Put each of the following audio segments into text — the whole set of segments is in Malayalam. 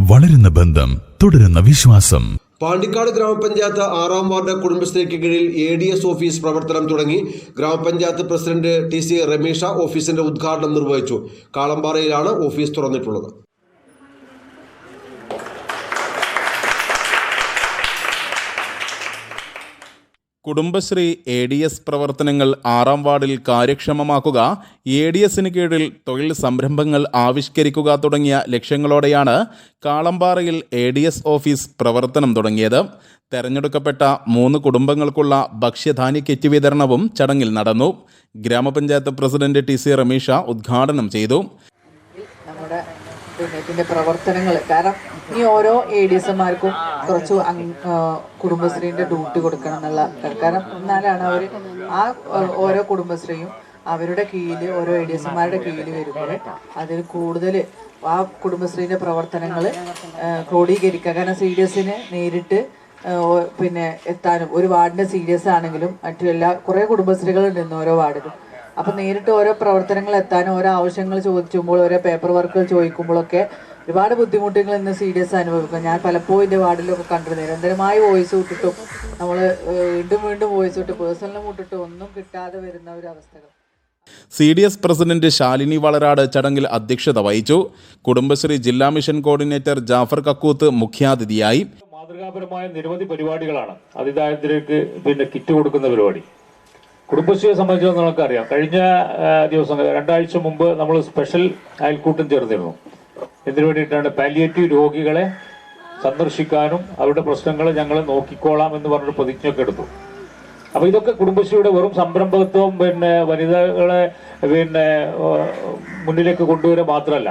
വളരുന്ന ബന്ധം തുടരുന്ന വിശ്വാസം. പാണ്ടിക്കാട് ഗ്രാമപഞ്ചായത്ത് ആറാം വാർഡ് കുടുംബശ്രീക്ക് കീഴിൽ എ ഡി എസ് ഓഫീസ് പ്രവർത്തനം തുടങ്ങി. ഗ്രാമപഞ്ചായത്ത് പ്രസിഡന്റ് ടി സി രമേഷ ഓഫീസിന്റെ ഉദ്ഘാടനം നിർവഹിച്ചു. കാളമ്പാറയിലാണ് ഓഫീസ് തുറന്നിട്ടുള്ളത്. കുടുംബശ്രീ എ ഡി എസ് പ്രവർത്തനങ്ങൾ ആറാം വാർഡിൽ കാര്യക്ഷമമാക്കുക എ ഡി എസിന് കീഴിൽ തൊഴിൽ സംരംഭങ്ങൾ ആവിഷ്കരിക്കുക തുടങ്ങിയ ലക്ഷ്യങ്ങളോടെയാണ് കാളമ്പാറയിൽ എ ഡി എസ് ഓഫീസ് പ്രവർത്തനം തുടങ്ങിയത്. തെരഞ്ഞെടുക്കപ്പെട്ട മൂന്ന് കുടുംബങ്ങൾക്കുള്ള ഭക്ഷ്യധാന്യ കിറ്റ് വിതരണവും ചടങ്ങിൽ നടന്നു. ഗ്രാമപഞ്ചായത്ത് പ്രസിഡന്റ് ടി സി റമീഷ ഉദ്ഘാടനം ചെയ്തു. നമ്മുടെ പിന്നെ ഇതിന്റെ പ്രവർത്തനങ്ങൾ കാരണം ഈ ഓരോ എ ഡി എസ് എമാർക്കും കുറച്ച് കുടുംബശ്രീന്റെ ഡ്യൂട്ടി കൊടുക്കണം എന്നുള്ള കാരണം എന്നാലാണ് അവർ ആ ഓരോ കുടുംബശ്രീയും അവരുടെ കീഴിൽ ഓരോ എ ഡി എസ് എമാരുടെ കീഴിൽ വരുമ്പോൾ അതിൽ കൂടുതൽ ആ കുടുംബശ്രീന്റെ പ്രവർത്തനങ്ങൾ ക്രോഡീകരിക്കുക. കാരണം സി ഡി എസിന് നേരിട്ട് പിന്നെ എത്താനും ഒരു വാർഡിന്റെ സീരിയസ് ആണെങ്കിലും മറ്റു എല്ലാ കുറേ കുടുംബശ്രീകളുണ്ട് ഇന്ന് ഓരോ വാർഡിലും അപ്പൊ നേരിട്ട് ഓരോ പ്രവർത്തനങ്ങൾ എത്താനും ഓരോ ആവശ്യങ്ങൾ ചോദിക്കുമ്പോൾ ഓരോ പേപ്പർ വർക്കുകൾ ചോദിക്കുമ്പോഴൊക്കെ ഒരുപാട് ബുദ്ധിമുട്ടുകൾ ഇന്ന് സി ഡി എസ് അനുഭവിക്കും. ഞാൻ പലപ്പോഴും എന്റെ വാർഡിലൊക്കെ കണ്ടു നിരന്തരമായി വോയിസ് വിട്ടിട്ടും നമ്മൾ വീണ്ടും വീണ്ടും വോയിസ് വിട്ട് പേഴ്സണലും വിട്ടിട്ടും ഒന്നും കിട്ടാതെ വരുന്ന ഒരു അവസ്ഥകൾ. C D S president Shalini Valarad ചടങ്ങിൽ അധ്യക്ഷത വഹിച്ചു. കുടുംബശ്രീ ജില്ലാ മിഷൻ കോർഡിനേറ്റർ ജാഫർ കക്കൂത്ത് മുഖ്യാതിഥിയായി. മാതൃകാപരമായ നിരവധി പരിപാടികളാണ്. അതിദാരിദ്ര്യർക്ക് പിന്നെ കിറ്റ് കൊടുക്കുന്ന പരിപാടി. കുടുംബശ്രീയെ സംബന്ധിച്ച് നമുക്കറിയാം. കഴിഞ്ഞ ദിവസം രണ്ടാഴ്ച മുമ്പ് നമ്മൾ സ്പെഷ്യൽ അയൽക്കൂട്ടം ചേർന്നിരുന്നു. എന്തിനു വേണ്ടിയിട്ടാണ് പാലിയേറ്റീവ് രോഗികളെ സന്ദർശിക്കാനും അവരുടെ പ്രശ്നങ്ങൾ ഞങ്ങൾ നോക്കിക്കോളാം എന്ന് പറഞ്ഞൊരു പ്രതിജ്ഞയൊക്കെ എടുത്തു. അപ്പൊ ഇതൊക്കെ കുടുംബശ്രീയുടെ വെറും സംരംഭത്വം പിന്നെ വനിതകളെ പിന്നെ മുന്നിലേക്ക് കൊണ്ടുവരിക മാത്രമല്ല.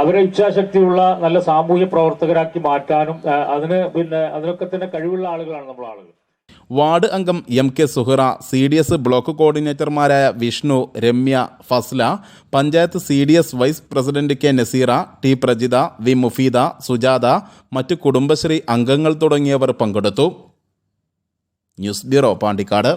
അവരെ ഇച്ഛാശക്തിയുള്ള നല്ല സാമൂഹ്യ പ്രവർത്തകരാക്കി മാറ്റാനും അതിന് പിന്നെ അതിനൊക്കെ തന്നെ കഴിവുള്ള ആളുകളാണ് നമ്മൾ ആളുകൾ വാർഡ് അംഗം M K Suhara C D S block കോർഡിനേറ്റർമാരായ Vishnu Ramya Fasla panchayat C D S vice president K Nazeera T Prajitha V Mufeeda Sujatha മറ്റ് കുടുംബശ്രീ അംഗങ്ങൾ തുടങ്ങിയവർ പങ്കെടുത്തു. News bureau Pandikkad.